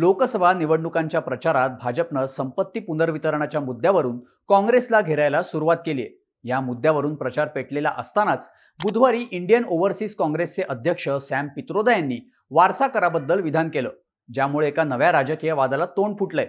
लोकसभा निवडणुकांच्या प्रचारात भाजपनं संपत्ती पुनर्वितरणाच्या मुद्द्यावरून काँग्रेसला घेरायला सुरुवात केली आहे. या मुद्द्यावरून प्रचार पेटलेला असतानाच बुधवारी इंडियन ओव्हरसीज काँग्रेसचे अध्यक्ष सॅम पित्रोदा यांनी वारसा कराबद्दल विधान केलं ज्यामुळे एका नव्या राजकीय वादाला तोंड फुटलंय.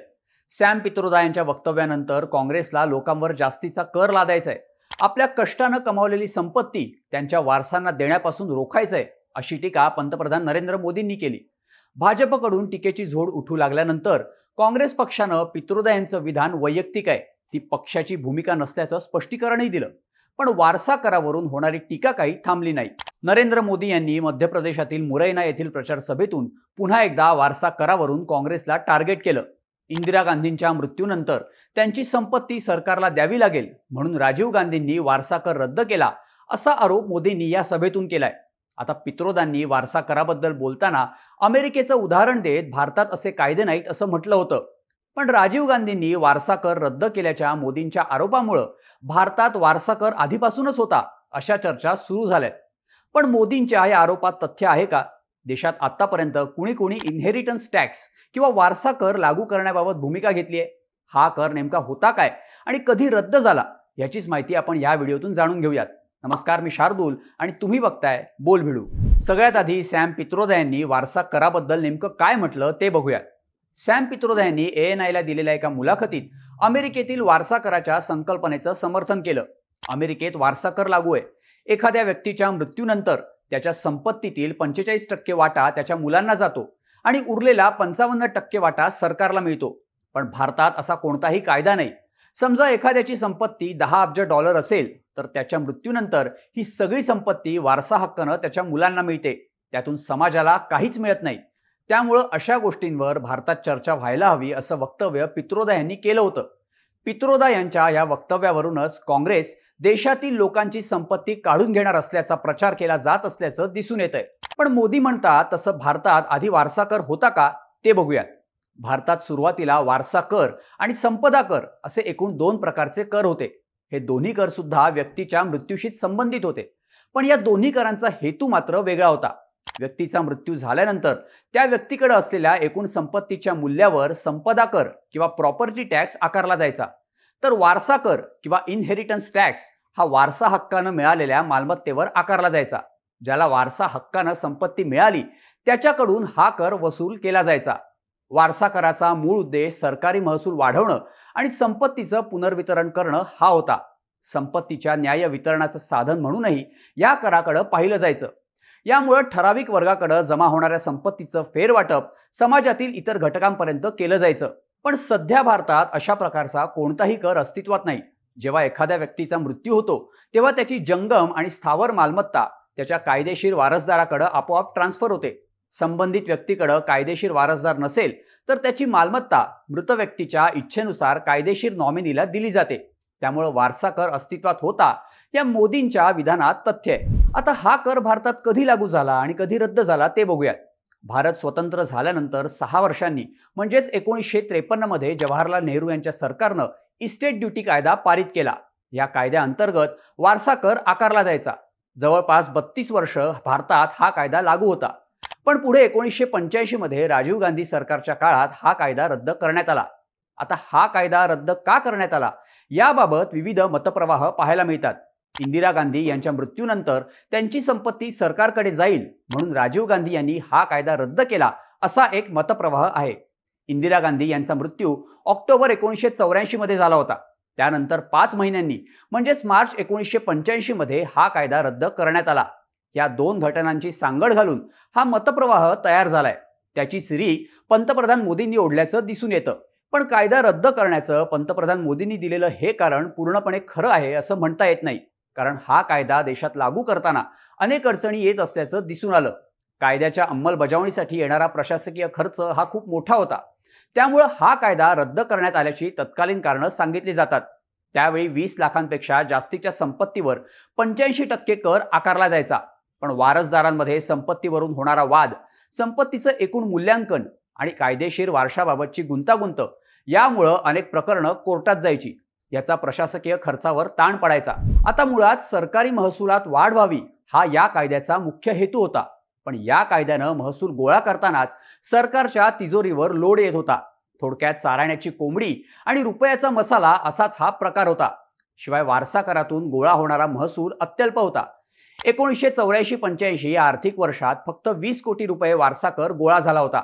सॅम पित्रोदा यांच्या वक्तव्यानंतर काँग्रेसला लोकांवर जास्तीचा कर लादायचा आहे आपल्या कष्टानं कमावलेली संपत्ती त्यांच्या वारसांना देण्यापासून रोखायचंय अशी टीका पंतप्रधान नरेंद्र मोदींनी केली. भाजपकडून टीकेची झोड उठू लागल्यानंतर काँग्रेस पक्षानं पित्रोदा यांचं विधान वैयक्तिक आहे. ती पक्षाची भूमिका नसल्याचं स्पष्टीकरणही दिलं. पण वारसा करावरून होणारी टीका काही थांबली नाही. नरेंद्र मोदी यांनी मध्य प्रदेशातील मुरैना येथील प्रचार सभेतून पुन्हा एकदा वारसा करावरून काँग्रेसला टार्गेट केलं. इंदिरा गांधींच्या मृत्यूनंतर त्यांची संपत्ती सरकारला द्यावी लागेल म्हणून राजीव गांधींनी वारसा कर रद्द केला असा आरोप मोदींनी या सभेतून केलाय. आता पित्रोदांनी वारसा कराबद्दल बोलताना अमेरिकेचं उदाहरण देत भारतात असे कायदे नाहीत असं म्हटलं होतं. पण राजीव गांधींनी वारसा कर रद्द केल्याच्या मोदींच्या आरोपामुळं भारतात वारसा कर आधीपासूनच होता अशा चर्चा सुरू झाल्यात. पण मोदींच्या या आरोपात तथ्य आहे का? देशात आतापर्यंत कुणी कुणी इन्हेरिटन्स टॅक्स किंवा वारसा कर लागू करण्याबाबत भूमिका घेतली आहे? हा कर नेमका होता काय? आणि कधी रद्द झाला? याचीच माहिती आपण या व्हिडिओतून जाणून घेऊयात. नमस्कार मी शार्दूल आणि तुम्ही बघताय बोल भिडू. सगळ्यात आधी सॅम पित्रोदा यांनी वारसा कराबद्दल नेमकं काय म्हटलं ते बघूया सॅम पित्रोदा यांनी ए एन आयला दिलेल्या एका मुलाखतीत अमेरिकेतील वारसा कराच्या संकल्पनेचं समर्थन केलं. अमेरिकेत वारसा कर लागू आहे. एखाद्या व्यक्तीच्या मृत्यूनंतर त्याच्या संपत्तीतील पंचेचाळीस टक्के वाटा त्याच्या मुलांना जातो आणि उरलेला पंचावन्न टक्के वाटा सरकारला मिळतो. पण भारतात असा कोणताही कायदा नाही. समजा एखाद्याची संपत्ती दहा अब्ज डॉलर असेल तर त्याच्या मृत्यूनंतर ही सगळी संपत्ती वारसा हक्कानं त्याच्या मुलांना मिळते. त्यातून समाजाला काहीच मिळत नाही. त्यामुळं अशा गोष्टींवर भारतात चर्चा व्हायला हवी असं वक्तव्य पित्रोदा यांनी केलं होतं. पित्रोदा यांच्या या वक्तव्यावरूनच काँग्रेस देशातील लोकांची संपत्ती काढून घेणार असल्याचा प्रचार केला जात असल्याचं दिसून येत आहे पण मोदी म्हणतात तसं भारतात आधी वारसा कर होता का ते बघूयात भारतात सुरुवातीला वारसा कर आणि संपदा कर असे एकूण दोन प्रकारचे कर होते. हे दोन्ही कर सुद्धा व्यक्तीच्या मृत्यूशी संबंधित होते. पण या दोन्ही करांचा हेतू मात्र वेगळा होता. व्यक्तीचा मृत्यू झाल्यानंतर त्या व्यक्तीकडे असलेल्या एकूण संपत्तीच्या मूल्यावर संपदा कर किंवा प्रॉपर्टी टॅक्स आकारला जायचा. तर वारसा कर किंवा इनहेरिटन्स टॅक्स हा वारसा हक्कानं मिळालेल्या मालमत्तेवर आकारला जायचा. ज्याला वारसा हक्कानं संपत्ती मिळाली त्याच्याकडून हा कर वसूल केला जायचा. वारसा कराचा मूळ उद्देश सरकारी महसूल वाढवणं आणि संपत्तीचं पुनर्वितरण करणं हा होता. संपत्तीच्या न्याय वितरणाचं साधन म्हणूनही या कराकडं पाहिलं जायचं. यामुळं ठराविक वर्गाकडं जमा होणाऱ्या संपत्तीचं फेरवाटप समाजातील इतर घटकांपर्यंत केलं जायचं. पण सध्या भारतात अशा प्रकारचा कोणताही कर अस्तित्वात नाही. जेव्हा एखाद्या व्यक्तीचा मृत्यू होतो तेव्हा त्याची जंगम आणि स्थावर मालमत्ता त्याच्या कायदेशीर वारसदाराकडं आपोआप ट्रान्सफर होते. संबंधित व्यक्तीकडं कायदेशीर वारसदार नसेल तर त्याची मालमत्ता मृत व्यक्तीच्या इच्छेनुसार कायदेशीर नॉमिनीला दिली जाते. त्यामुळं वारसा कर अस्तित्वात होता. या मोदींच्या विधानात तथ्य आहे. आता हा कर भारतात कधी लागू झाला आणि कधी रद्द झाला ते बघूयात. भारत स्वतंत्र झाल्यानंतर सहा वर्षांनी म्हणजेच एकोणीसशे त्रेपन्नमध्ये जवाहरलाल नेहरू यांच्या सरकारनं इस्टेट ड्युटी कायदा पारित केला. या कायद्याअंतर्गत वारसा कर आकारला जायचा. जवळपास बत्तीस वर्ष भारतात हा कायदा लागू होता. पण पुढे एकोणीसशे पंच्याऐंशीमध्ये राजीव गांधी सरकारच्या काळात हा कायदा रद्द करण्यात आला. आता हा कायदा रद्द का करण्यात आला? याबाबत विविध मतप्रवाह पाहायला मिळतात. इंदिरा गांधी यांच्या मृत्यूनंतर त्यांची संपत्ती सरकारकडे जाईल म्हणून राजीव गांधी यांनी हा कायदा रद्द केला असा एक मतप्रवाह आहे. इंदिरा गांधी यांचा मृत्यू ऑक्टोबर एकोणीसशे चौऱ्याऐंशी मध्ये झाला होता. त्यानंतर पाच महिन्यांनी म्हणजेच मार्च एकोणीसशे पंच्याऐंशी मध्ये हा कायदा रद्द करण्यात आला. या दोन घटनांची सांगड घालून हा मतप्रवाह तयार झालाय. त्याची सिरी पंतप्रधान मोदींनी ओढल्याचं दिसून येतं. पण कायदा रद्द करण्याचं पंतप्रधान मोदींनी दिलेलं हे कारण पूर्णपणे खरं आहे असं म्हणता येत नाही. कारण हा कायदा देशात लागू करताना अनेक अडचणी येत असल्याचं दिसून आलं. कायद्याच्या अंमलबजावणीसाठी येणारा प्रशासकीय खर्च हा खूप मोठा होता. त्यामुळं हा कायदा रद्द करण्यात आल्याची तत्कालीन कारणं सांगितली जातात. त्यावेळी वीस लाखांपेक्षा जास्तीच्या संपत्तीवर पंच्याऐंशी टक्के कर आकारला जायचा. पण वारसदारांमध्ये संपत्तीवरून होणारा वाद संपत्तीचं एकूण मूल्यांकन आणि कायदेशीर वारशाबाबतची गुंतागुंत यामुळं अनेक प्रकरणं कोर्टात जायची याचा प्रशासकीय खर्चावर ताण पडायचा. आता मुळात सरकारी महसुलात वाढ व्हावी हा या कायद्याचा मुख्य हेतू होता. पण या कायद्यानं महसूल गोळा करतानाच सरकारच्या तिजोरीवर लोड येत होता. थोडक्यात चाराण्याची कोंबडी आणि रुपयाचा मसाला असाच हा प्रकार होता. शिवाय वारसा करातून गोळा होणारा महसूल अत्यल्प होता. एकोणीसशे चौऱ्याऐंशी पंच्याऐंशी या आर्थिक वर्षात फक्त वीस कोटी रुपये वारसा कर गोळा झाला होता.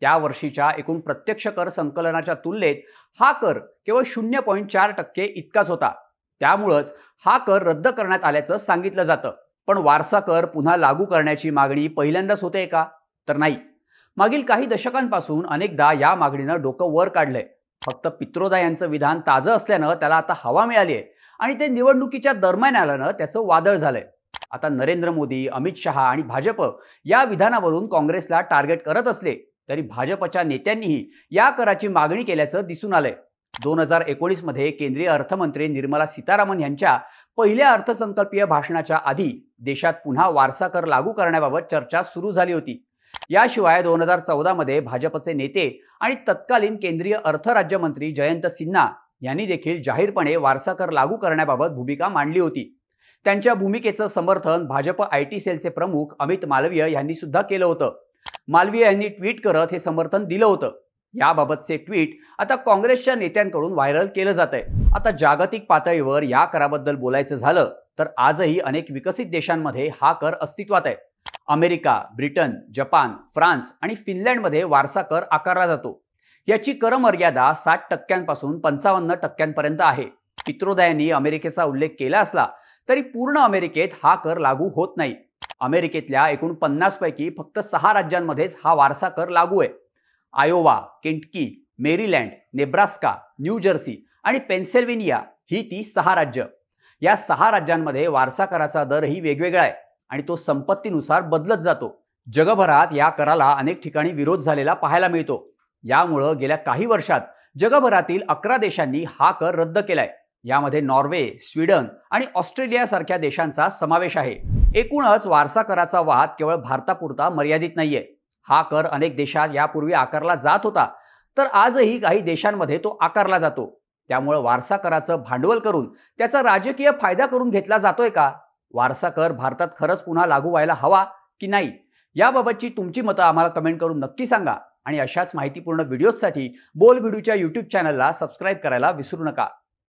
त्या वर्षीच्या एकूण प्रत्यक्ष कर संकलनाच्या तुलनेत हा कर केवळ शून्य पॉईंट चार टक्के इतकाच होता. त्यामुळंच हा कर रद्द करण्यात आल्याचं सांगितलं जातं. पण वारसा कर पुन्हा लागू करण्याची मागणी पहिल्यांदाच होते का? तर नाही. मागील काही दशकांपासून अनेकदा या मागणीनं डोकं वर काढलंय. फक्त पित्रोदा यांचं विधान ताजं असल्यानं त्याला आता हवा मिळाली आहे आणि ते निवडणुकीच्या दरम्यान आल्यानं त्याचं वादळ झालंय. आता नरेंद्र मोदी अमित शहा आणि भाजप या विधानावरून काँग्रेसला टार्गेट करत असले तरी भाजपच्या नेत्यांनीही या कराची मागणी केल्याचं दिसून आलंय. दोन हजार एकोणीसमध्ये केंद्रीय अर्थमंत्री निर्मला सीतारामन यांच्या पहिल्या अर्थसंकल्पीय भाषणाच्या आधी देशात पुन्हा वारसा कर लागू करण्याबाबत चर्चा सुरू झाली होती. याशिवाय दोन हजार चौदामध्ये भाजपचे नेते आणि तत्कालीन केंद्रीय अर्थ राज्यमंत्री जयंत सिन्हा यांनी देखील जाहीरपणे वारसा कर लागू करण्याबाबत भूमिका मांडली होती. त्यांच्या भूमिकेचं समर्थन भाजप आय टी सेलचे प्रमुख अमित मालवीय यांनी सुद्धा केलं होतं. मालवीय यांनी ट्विट करत हे समर्थन दिलं होतं. याबाबतचे ट्विट आता काँग्रेसच्या नेत्यांकडून व्हायरल केलं जात आहे आता जागतिक पातळीवर या कराबद्दल बोलायचं झालं तर आजही अनेक विकसित देशांमध्ये हा कर अस्तित्वात आहे. अमेरिका ब्रिटन जपान फ्रान्स आणि फिनलँडमध्ये वारसा कर आकारला जातो. याची कर मर्यादा साठ टक्क्यांपासून पंचावन्न टक्क्यांपर्यंत आहे. पित्रोदयांनी अमेरिकेचा उल्लेख केला असला तरी पूर्ण अमेरिकेत हा कर लागू होत नाही. अमेरिकेतल्या एकूण पन्नासपैकी फक्त सहा राज्यांमध्येच हा वारसा कर लागू आहे. Iowa Kentucky Maryland Nebraska New Jersey आणि पेन्सिल्व्हेनिया ही ती सहा राज्य. या सहा राज्यांमध्ये वारसा कराचा दरही वेगवेगळा आहे आणि तो संपत्तीनुसार बदलत जातो. जगभरात या कराला अनेक ठिकाणी विरोध झालेला पाहायला मिळतो. यामुळं गेल्या काही वर्षात जगभरातील अकरा देशांनी हा कर रद्द केलाय. यामध्ये नॉर्वे स्वीडन आणि ऑस्ट्रेलियासारख्या देशांचा समावेश आहे. एकूणच वारसा कराचा वाद केवळ भारतापुरता मर्यादित नाहीये. हा कर अनेक देशात यापूर्वी आकारला जात होता. तर आजही काही देशांमध्ये तो आकारला जातो. त्यामुळे वारसा कराचं भांडवल करून त्याचा राजकीय फायदा करून घेतला जातोय का? वारसा कर भारतात खरंच पुन्हा लागू व्हायला हवा की नाही? याबाबतची तुमची मतं आम्हाला कमेंट करून नक्की सांगा. आणि अशाच माहितीपूर्ण व्हिडिओजसाठी बोल व्हिडिओच्या यूट्यूब चॅनलला सबस्क्राईब करायला विसरू नका.